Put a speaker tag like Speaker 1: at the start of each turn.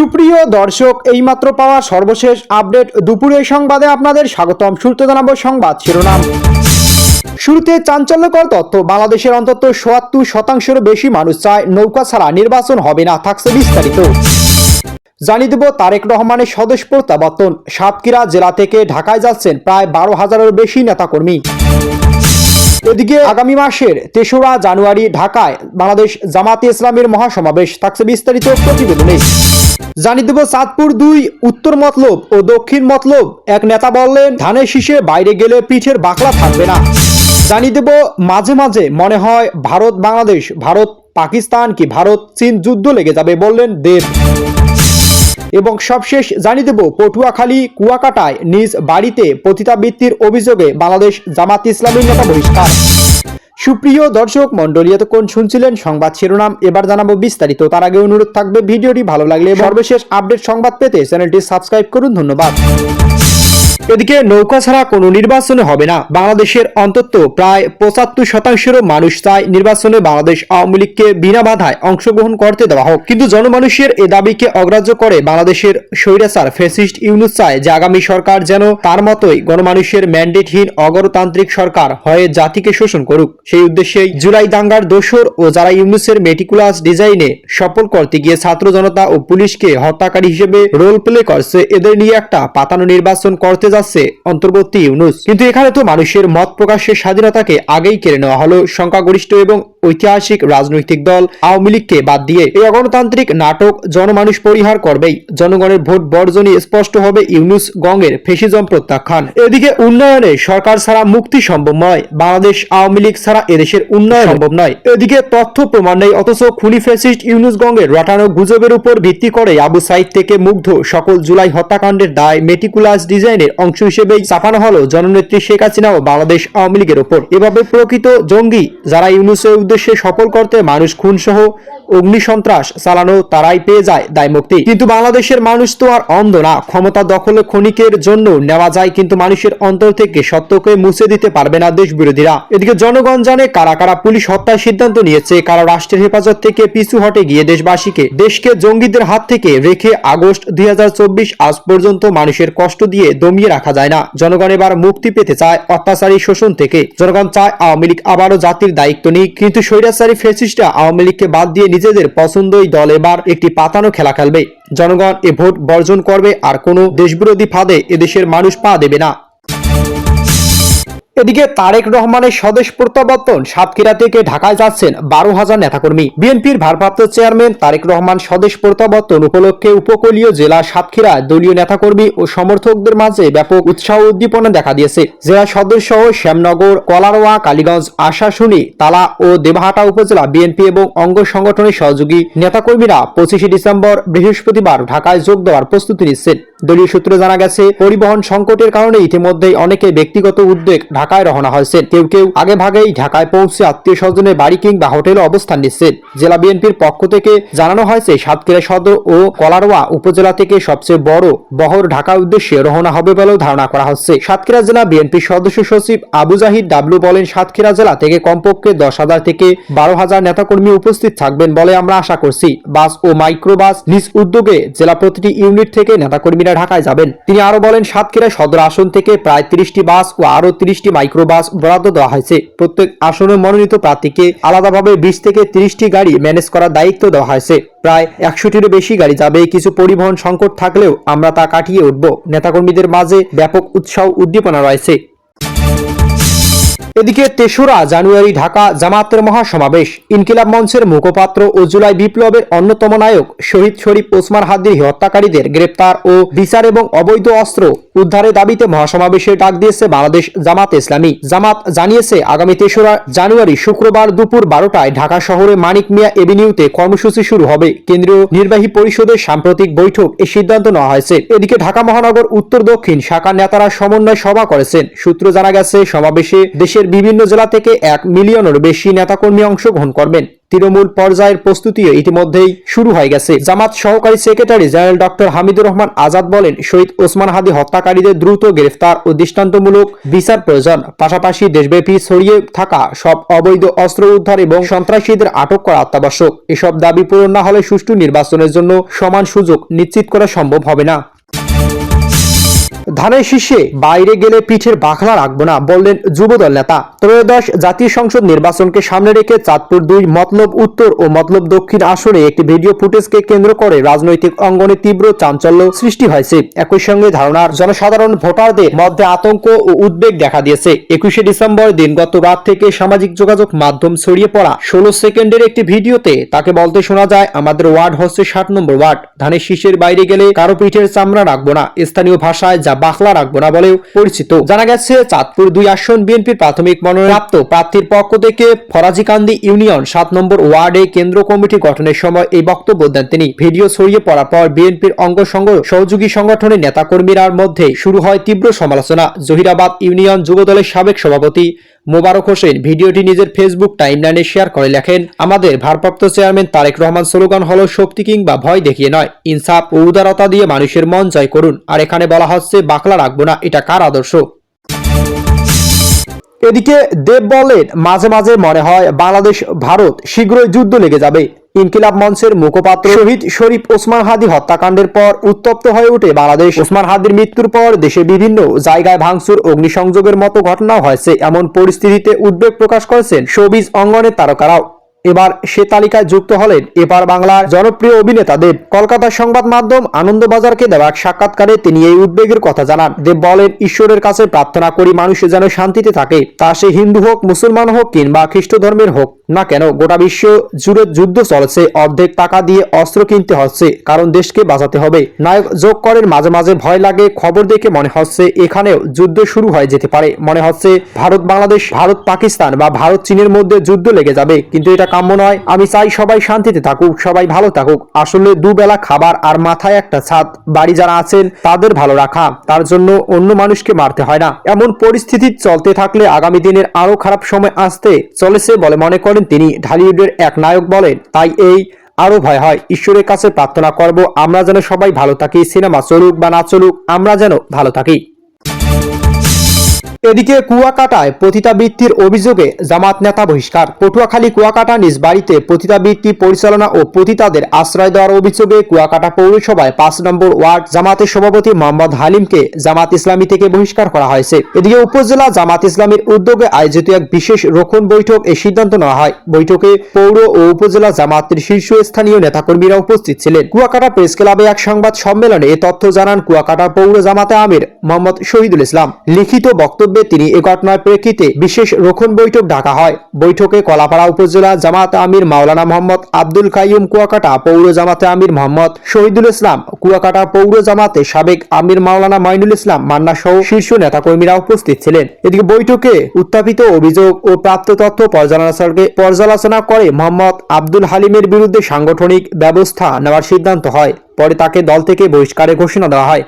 Speaker 1: সুপ্রিয় দর্শক, এইমাত্র পাওয়া সর্বশেষ আপডেট। দুপুরে সংবাদে আপনাদের স্বাগতম। শুরুতে জানাব সংবাদ শিরোনাম। শুরুতে চাঞ্চল্যকর তথ্য। বাংলাদেশের অন্তত সোয়াত্তর শতাংশের বেশি মানুষ চায় নৌকা ছাড়া নির্বাচন হবে না, থাকছে বিস্তারিত। জানিয়ে দেব তারেক রহমানের স্বদেশ প্রত্যাবর্তন। সাতক্ষীরা জেলা থেকে ঢাকায় যাচ্ছেন প্রায় বারো হাজারের বেশি নেতাকর্মী। এদিকে আগামী মাসের তেসরা জানুয়ারি ঢাকায় বাংলাদেশ জামাতে ইসলামের মহাসমাবেশ থাকছে বিস্তারিত প্রতিবেদনে। জানিয়ে দেব, চাঁদপুর দুই উত্তর মতলব ও দক্ষিণ মতলব, এক নেতা বললেন, ধানের শীষে বাইরে গেলে পিঠের বাকলা থাকবে না। জানিয়ে দেব, মাঝে মাঝে মনে হয় ভারত বাংলাদেশ ভারত পাকিস্তান কি ভারত চীন যুদ্ধ লেগে যাবে বললেন দেব। এবং সবশেষ জানিয়ে দেব, পটুয়াখালী, কুয়াকাটায় নিজ বাড়িতে পতিতাবৃত্তির অভিযোগে বাংলাদেশ জামাত ইসলামী নেতা বহিষ্কার। সুপ্রিয় দর্শক মন্ডলী এতক্ষণ শুনছিলেন সংবাদ শিরোনাম। এবার জানাব বিস্তারিত। তার আগে অনুরোধ থাকবে, ভিডিওটি ভালো লাগলে সর্বশেষ আপডেট সংবাদ পেতে চ্যানেলটি সাবস্ক্রাইব করুন। ধন্যবাদ। এদিকে নৌকা ছাড়া কোনো নির্বাচনে হবে না। বাংলাদেশের অন্তত প্রায় পঁচাত্তর শতাংশেরও মানুষ চায় নির্বাচনে বাংলাদেশ আওয়ামী লীগকে বিনা বাধায় অংশগ্রহণ করতে দেওয়া হোক। কিন্তু জনমানুষের এ দাবিকে অগ্রাহ্য করে বাংলাদেশের স্বৈরাচার ফেসিস্ট ইউনুস চায় যে আগামী সরকার যেন তার মতোই গণমানুষের ম্যান্ডেটহীন, অগণতান্ত্রিক সরকার হয়ে জাতিকে শোষণ করুক। সেই উদ্দেশ্যেই জুলাই দাঙ্গার দোসর ও যারা ইউনুসের মেটিকুলাস ডিজাইনে সফল করতে গিয়ে ছাত্র জনতা ও পুলিশকে হত্যাকারী হিসেবে রোল প্লে করছে, এদের নিয়ে একটা পাতানো নির্বাচন করতে যাচ্ছে অন্তর্বর্তী ইউনুস। কিন্তু এখানে তো মানুষের মত প্রকাশের স্বাধীনতাকে আগেই কেড়ে নেওয়া হলো। সংখ্যাগরিষ্ঠ এবং ঐতিহাসিক রাজনৈতিক দল আওয়ামী লীগকে বাদ দিয়ে এই অগণতান্ত্রিক নাটক জনমানুষ পরিহার করবেই। জনগণের ভোট বর্জনই স্পষ্ট হবে ইউনুস গঙ্গের ফেসিজম প্রত্যাখ্যান। এদিকে উন্নয়নে সরকার ছাড়া মুক্তি সম্ভব নয়। বাংলাদেশ আওয়ামী লীগ ছাড়া এদেশের উন্নয়ন সম্ভব নয়। এদিকে তথ্য প্রমাণ নেই, অথচ খুনি ফেসিস্ট ইউনুস গঙ্গের রটানো গুজবের উপর ভিত্তি করে আবু সাইদ থেকে মুগ্ধ সকল জুলাই হত্যাকাণ্ডের দায় মেটিকুলাস ডিজাইনের অংশ হিসেবেই চাপানো হলো জননেত্রী শেখ হাসিনা ও বাংলাদেশ আওয়ামী লীগের ওপর। এভাবে প্রকৃত জঙ্গি যারা ইউনুসের উদ্দেশ্যে সফল করতে মানুষ খুনসহ অগ্নিসন্ত্রাস চালানো তারাই পেয়ে যায় দায় মুক্তি। কিন্তু বাংলাদেশের মানুষ তো আর অন্ধ না। ক্ষমতা দখলে ক্ষণিকের জন্য নেওয়া যায়, কিন্তু মানুষের অন্তর থেকে সত্যকে মুছে দিতে পারবে না দেশ বিরোধীরা এদিকে জনগণ জানে কারা কারা পুলিশ হত্যার সিদ্ধান্ত নিয়েছে। কারা রাষ্ট্রের হেফাজত থেকে পিছু হটে গিয়ে দেশবাসীকে। দেশকে জঙ্গিদের হাত থেকে রেখে আগস্ট দুই হাজার চব্বিশ আজ পর্যন্ত মানুষের কষ্ট দিয়ে দমিয়ে রাখা যায় না। জনগণ এবার মুক্তি পেতে চায় অত্যাচারী শোষণ থেকে। জনগণ চায় আওয়ামী লীগ আবারও জাতির দায়িত্ব নিক, কিন্তু স্বৈরাচারী ফেসিস্টরা আওয়ামী লীগকে বাদ দিয়ে নিজেদের পছন্দই দল এবার একটি পাতানো খেলা খেলবে। জনগণ এ ভোট বর্জন করবে আর কোনো দেশবিরোধী ফাঁদে এদেশের মানুষ পা দেবে না। এদিকে তারেক রহমানের স্বদেশ প্রত্যাবর্তন সাতক্ষীরা থেকে ঢাকায় যাচ্ছেন বারো হাজার নেতাকর্মী। বিএনপির ভারপ্রাপ্ত চেয়ারম্যান তারেক রহমান স্বদেশ প্রত্যাবর্তন উপলক্ষে উপকূলীয় জেলা সাতক্ষীরায় দলীয় নেতাকর্মী ও সমর্থকদের মাঝে ব্যাপক উৎসাহ উদ্দীপনা দেখা দিয়েছে। জেলা সদর সহ শ্যামনগর, কলারোয়া, কালীগঞ্জ, আশাশুনি, তালা ও দেবাহাটা উপজেলা বিএনপি এবং অঙ্গ সংগঠনের সহযোগী নেতাকর্মীরা পঁচিশে ডিসেম্বর বৃহস্পতিবার ঢাকায় যোগ দেওয়ার প্রস্তুতি নিচ্ছেন। দলীয় সূত্রে জানা গেছে, পরিবহন সংকটের কারণে ইতিমধ্যেই অনেকে ব্যক্তিগত উদ্যোগ ঢাকায় রওনা হয়েছেন কেউ কেউ আগে ভাগেই ঢাকায় পৌঁছে আত্মীয় স্বজনের বাড়ি কিংবা হোটেলে অবস্থান নিচ্ছেন জেলা বিএনপির পক্ষ থেকে জানানো হয়েছে, সাতক্ষীরা সদর ও কলারোয়া উপজেলা থেকে সবচেয়ে বড় বহর ঢাকার উদ্দেশ্যে রওনা হবে বলেও ধারণা করা হচ্ছে। সাতক্ষীরা জেলা বিএনপির সদস্য সচিব আবু জাহিদ ডাবলু বলেন, সাতক্ষীরা জেলা থেকে কমপক্ষে দশ হাজার থেকে বারো হাজার নেতাকর্মী উপস্থিত থাকবেন বলে আমরা আশা করছি। বাস ও মাইক্রোবাস নিজ উদ্যোগে জেলা প্রতিটি ইউনিট থেকে নেতাকর্মীরা ঢাকায় যাবেন। তিনি আরও বলেন, সাতক্ষীরা সদর আসন থেকে প্রায় তিরিশটি বাস ও আরও তিরিশটি মাইক্রোবাস বরাদ্দ দেওয়া হয়েছে। প্রত্যেক আসনে মনোনীত প্রার্থীকে আলাদাভাবে বিশ থেকে তিরিশটি গাড়ি ম্যানেজ করার দায়িত্ব দেওয়া হয়েছে। প্রায় একশোটিরও বেশি গাড়ি যাবে, কিছু পরিবহন সংকট থাকলেও আমরা তা কাটিয়ে উঠব। নেতাকর্মীদের মাঝে ব্যাপক উৎসাহ উদ্দীপনা রয়েছে। এদিকে তেসরা জানুয়ারি ঢাকা জামাতের মহাসমাবেশ। ইনকিলাব মঞ্চের মুখপাত্র ও জুলাই বিপ্লবের অন্যতম নায়ক শহীদ শরীফ ওসমান হাদির হত্যাকারীদের গ্রেপ্তার ও বিচার এবং অবৈধ অস্ত্র উদ্ধারের দাবিতে মহাসমাবেশে ডাক দিয়েছে বাংলাদেশ জামাত ইসলামী। জামাত জানিয়েছে, আগামী তেসরা জানুয়ারি শুক্রবার দুপুর বারোটায় ঢাকা শহরে মানিক মিয়া এভিনিউতে কর্মসূচি শুরু হবে। কেন্দ্রীয় নির্বাহী পরিষদের সাম্প্রতিক বৈঠক এ সিদ্ধান্ত নেওয়া হয়েছে। এদিকে ঢাকা মহানগর উত্তর দক্ষিণ শাখার নেতারা সমন্বয় সভা করেছেন। সূত্র জানা গেছে, সমাবেশে দেশের বিভিন্ন জেলা থেকে এক মিলিয়নের বেশি নেতাকর্মী অংশগ্রহণ করবেন। তৃণমূল পর্যায়ের প্রস্তুতিও ইতিমধ্যেই শুরু হয়ে গেছে। জামাত সহকারী secretary general doctor Hamidur Rahman Azad বলেন, শহীদ ওসমান হাদি হত্যাকারীদের দ্রুত গ্রেফতার ও দৃষ্টান্তমূলক বিচার প্রয়োজন। পাশাপাশি দেশব্যাপী ছড়িয়ে থাকা সব অবৈধ অস্ত্র উদ্ধার এবং সন্ত্রাসীদের আটক করা অত্যাবশ্যক। এসব দাবি পূরণ না হলে সুষ্ঠু নির্বাচনের জন্য সমান সুযোগ নিশ্চিত করা সম্ভব হবে না। ধানের শীর্ষে বাইরে গেলে পিঠের বাখলা রাখব না, বললেন যুবদল নেতা। ত্রয়োদশ জাতীয় সংসদ নির্বাচনকে সামনে রেখে চাঁদপুর দুই মতলব উত্তর ও মতলব দক্ষিণ আসনে একটি ভিডিও ফুটেজকে কেন্দ্র করে রাজনৈতিক অঙ্গনে তীব্র চাঞ্চল্য সৃষ্টি হয়েছে। একই সঙ্গে ধারণার জনসাধারণ ভোটারদের মধ্যে আতঙ্ক ও উদ্বেগ দেখা দিয়েছে। একুশে ডিসেম্বর দিন গত রাত থেকে সামাজিক যোগাযোগ মাধ্যম ছড়িয়ে পড়া ষোলো সেকেন্ডের একটি ভিডিওতে তাকে বলতে শোনা যায়, আমাদের ওয়ার্ড হচ্ছে ষাট নম্বর ওয়ার্ড। ধানের শীষের বাইরে গেলে কারও পিঠের চামড়া রাখব না। স্থানীয় ভাষায় যা বাখলা রাখব না বলেও পরিচিত। জানা গেছে, চাঁদপুর দুই আসন বিএনপির প্রাথমিক মনোনয়নপ্রাপ্ত প্রার্থীর পক্ষ থেকে ফরাজিকান্দি ইউনিয়ন সাত নম্বর ওয়ার্ডে কেন্দ্র কমিটি গঠনের সময় এই বক্তব্য দেন তিনি। ভিডিও ছড়িয়ে পড়ার পর বিএনপির অঙ্গ সঙ্গ সহযোগী সংগঠনের নেতাকর্মীরার মধ্যে শুরু হয় তীব্র সমালোচনা। জহিরাবাদ ইউনিয়ন যুবদলের সাবেক সভাপতি মোবারক হোসেন ভিডিওটি নিজের ফেসবুক টাইমলাইনে শেয়ার করে লেখেন, আমাদের ভারপ্রাপ্ত চেয়ারম্যান তারেক রহমান স্লোগান হলো, শক্তি কিংবা ভয় দেখিয়ে নয়, ইনসাফ ও উদারতা দিয়ে মানুষের মন জয় করুন। আর এখানে বলা হচ্ছে, বাকলা রাখব না, এটা কার আদর্শ? এদিকে দেব বলেন মাঝে মাঝে মনে হয় বাংলাদেশ ভারত শীঘ্রই যুদ্ধ লেগে যাবে। ইনকিলাব মঞ্চের মুখপাত্র শহীদ শরীফ ওসমান হাদি হত্যাকাণ্ডের পর উত্তপ্ত হয়ে ওঠে বাংলাদেশ। ওসমান হাদির মৃত্যুর পর দেশে বিভিন্ন জায়গায় ভাঙচুর, অগ্নিসংযোগের মতো ঘটনাও হয়েছে। এমন পরিস্থিতিতে উদ্বেগ প্রকাশ করেছেন শোবিজ অঙ্গনের তারকারাও। এবার সে তালিকায় যুক্ত হলেন এবার বাংলার জনপ্রিয় অভিনেতা দেব। কলকাতার সংবাদ মাধ্যম আনন্দবাজারকে দেওয়া এক সাক্ষাৎকারে তিনি এই উদ্বেগের কথা জানান। দেব বলেন, ঈশ্বরের কাছে প্রার্থনা করি মানুষ যেন শান্তিতে থাকে। তা সে হিন্দু হোক, মুসলমান হোক কিংবা খ্রিস্ট ধর্মের হোক। না কেন? গোটা বিশ্ব জুড়ে যুদ্ধ চলছে। অর্ধেক টাকা দিয়ে অস্ত্র কিনতে হচ্ছে, কারণ দেশকে বাঁচাতে হবে। নায়ক যোগ করেন মাঝে মাঝে ভয় লাগে, খবর দেখে মনে হচ্ছে এখানেও যুদ্ধ শুরু হয়ে যেতে পারে। মনে হচ্ছে ভারত, বাংলাদেশ, ভারত, পাকিস্তান বা ভারত, চীনের মধ্যে যুদ্ধ লেগে যাবে, কিন্তু এটা কাম্য নয়। আমি চাই সবাই শান্তিতে থাকুক, সবাই ভালো থাকুক। আসলে দুবেলা খাবার আর মাথায় একটা ছাদ, বাড়ি যারা আছেন, তাদের ভালো রাখা, তার জন্য অন্য মানুষকে মারতে হয় না। এমন পরিস্থিতি চলতে থাকলে আগামী দিনের আরও খারাপ সময় আসতে চলেছে বলে মনে করেন তিনি ঢালিউডের এক নায়ক বলেন, তাই এই আরও ভয় হয়। ঈশ্বরের কাছে প্রার্থনা করব, আমরা যেন সবাই ভালো থাকি, সিনেমা চলুক বা না চলুক, আমরা যেন ভালো থাকি। এদিকে কুয়াকাটায় পতিতাবৃত্তির অভিযোগে জামাত নেতা বহিষ্কার। পটুয়াখালী কুয়াকাটা নিজ বাড়িতে পতিতাবৃত্তি পরিচালনা ও পতিতাদের আশ্রয় দেওয়ার অভিযোগে কুয়াকাটা পৌরসভায় পাঁচ নম্বর ওয়ার্ড জামাতের সভাপতি মোহাম্মদ হালিমকে জামাত ইসলামী থেকে বহিষ্কার করা হয়েছে। এদিকে উপজেলা জামাত ইসলামীর উদ্যোগে আয়োজিত এক বিশেষ রক্ষণ বৈঠক এই সিদ্ধান্ত নেওয়া হয়। বৈঠকে পৌর ও উপজেলা জামাতের শীর্ষস্থানীয় নেতাকর্মীরা উপস্থিত ছিলেন। কুয়াকাটা প্রেস ক্লাবে এক সংবাদ সম্মেলনে এ তথ্য জানান কুয়াকাটা পৌর জামাতে আমির মোহাম্মদ শহীদুল ইসলাম। লিখিত বক্তব্যে তিনি এ ঘটনার প্রেক্ষিতে বিশেষ রক্ষণ বৈঠক ডাকা হয়। বৈঠকে কলাপাড়া উপজেলা জামাত আমির মাওলানা মোহাম্মদ আব্দুল কাইয়ুম কুয়াকাটা পৌর জামাতে আমির মোহাম্মদ শহীদুল ইসলাম কুয়াকাটা পৌর জামাতে সাবেক আমির মাওলানা মাইনুল ইসলাম মান্না সহ শীর্ষ নেতাকর্মীরা উপস্থিত ছিলেন। এদিকে বৈঠকে উত্থাপিত অভিযোগ ও প্রাপ্ত তথ্য পর্যালোচনাকে পর্যালোচনা করে মোহাম্মদ আব্দুল হালিমের বিরুদ্ধে সাংগঠনিক ব্যবস্থা নেওয়ার সিদ্ধান্ত হয়। পরে তাকে দল থেকে বহিষ্কারের ঘোষণা দেওয়া হয়।